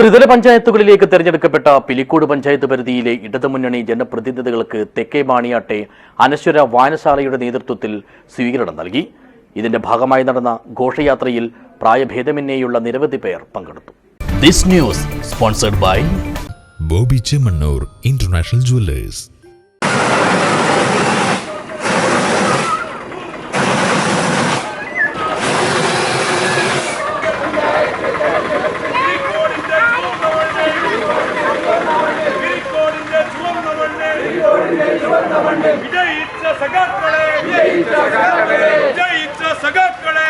ത്രിതല പഞ്ചായത്തുകളിലേക്ക് തെരഞ്ഞെടുക്കപ്പെട്ട പിലിക്കോട് പഞ്ചായത്ത് പരിധിയിലെ ഇടതുമുന്നണി ജനപ്രതിനിധികൾക്ക് തെക്കേ മാണിയാട്ടെ അനശ്വര വായനശാലയുടെ നേതൃത്വത്തിൽ സ്വീകരണം നൽകി. ഇതിന്റെ ഭാഗമായി നടന്ന ഘോഷയാത്രയിൽ പ്രായഭേദമന്യേയുള്ള നിരവധി പേർ പങ്കെടുത്തു. This news sponsored by Bobby Chemmanur international jewellers. വിജയിച്ച സഖാക്കളെ വിജയിച്ച സഖാക്കളെ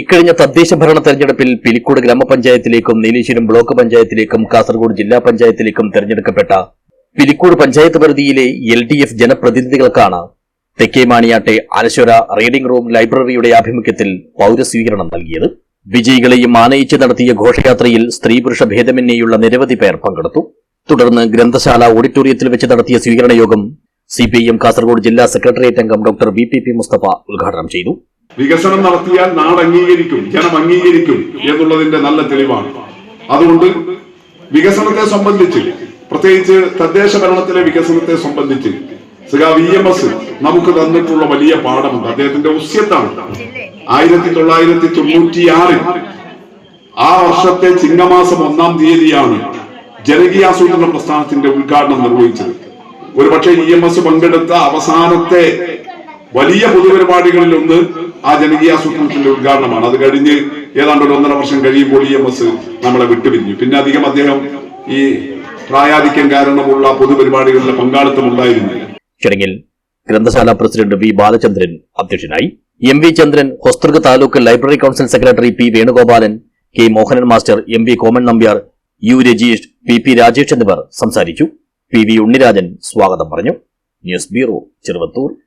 ഇക്കഴിഞ്ഞ തദ്ദേശ ഭരണ തെരഞ്ഞെടുപ്പിൽ പിലിക്കോട് ഗ്രാമപഞ്ചായത്തിലേക്കും നീലേശ്വരം ബ്ലോക്ക് പഞ്ചായത്തിലേക്കും കാസർഗോഡ് ജില്ലാ പഞ്ചായത്തിലേക്കും തെരഞ്ഞെടുക്കപ്പെട്ട പിലിക്കോട് പഞ്ചായത്ത് പരിധിയിലെ എൽ ഡി എഫ് ജനപ്രതിനിധികൾക്കാണ് തെക്കേ മാണിയാട്ടെ അലശ്വര റീഡിംഗ് റൂം ലൈബ്രറിയുടെ ആഭിമുഖ്യത്തിൽ പൌരസ്വീകരണം നൽകിയത്. വിജയികളെയും ആനയിച്ച് നടത്തിയ ഘോഷയാത്രയിൽ സ്ത്രീ പുരുഷ ഭേദമന്യേയുള്ള നിരവധി പേർ പങ്കെടുത്തു. തുടർന്ന് ഗ്രന്ഥശാല ഓഡിറ്റോറിയത്തിൽ വെച്ച് നടത്തിയ സ്വീകരണ യോഗം സി പി എം കാസർഗോഡ് ജില്ലാ സെക്രട്ടേറിയറ്റ് അംഗം doctor V P P Mustafa ഉദ്ഘാടനം ചെയ്തു. വികസനം നടത്തിയാൽ നാട് അംഗീകരിക്കും ജനം അംഗീകരിക്കും എന്നുള്ളതിന്റെ നല്ല തെളിവാണ്. അതുകൊണ്ട് വികസനത്തെ സംബന്ധിച്ച് പ്രത്യേകിച്ച് തദ്ദേശ ഭരണത്തിലെ വികസനത്തെ സംബന്ധിച്ച് വി എം എസ് നമുക്ക് തന്നിട്ടുള്ള വലിയ പാഠമുണ്ട്. അദ്ദേഹത്തിന്റെ ഉസ്യത്താണ്. ആയിരത്തി തൊള്ളായിരത്തി തൊണ്ണൂറ്റിയാറിൽ ആ വർഷത്തെ ചിങ്ങമാസം ഒന്നാം തീയതിയാണ് ജനകീയാസൂത്രണ പ്രസ്ഥാനത്തിന്റെ ഉദ്ഘാടനം നിർവഹിച്ചത്. ഒരുപക്ഷെ ഇ എം എസ് പങ്കെടുത്ത അവസാനത്തെ വലിയ പൊതുപരിപാടികളിൽ ഒന്ന് ആ ജനകീയാസൂത്രണത്തിന്റെ ഉദ്ഘാടനമാണ്. അത് കഴിഞ്ഞ് ഏതാണ്ട് ഒരു ഒന്നര വർഷം കഴിയുമ്പോൾ ഇ എം എസ് നമ്മളെ വിട്ടുപിരിഞ്ഞു. പിന്നെ അധികം അദ്ദേഹം ഈ പ്രായാധിക്യം കാരണമുള്ള പൊതുപരിപാടികളിലെ പങ്കാളിത്തം ഉണ്ടായിരുന്നില്ല ചടങ്ങിൽ ഗ്രന്ഥശാല പ്രസിഡന്റ് വി ബാലചന്ദ്രൻ അധ്യക്ഷനായി. M V Chandran Hosdurg taluk library council secretary P Venugopalan K Mohanan master M V Koman Nambiar U Rajeesh P P Rajesh എന്നിവർ സംസാരിച്ചു. പി വി ഉണ്ണിരാജൻ സ്വാഗതം പറഞ്ഞു. News bureau Cheruvathur.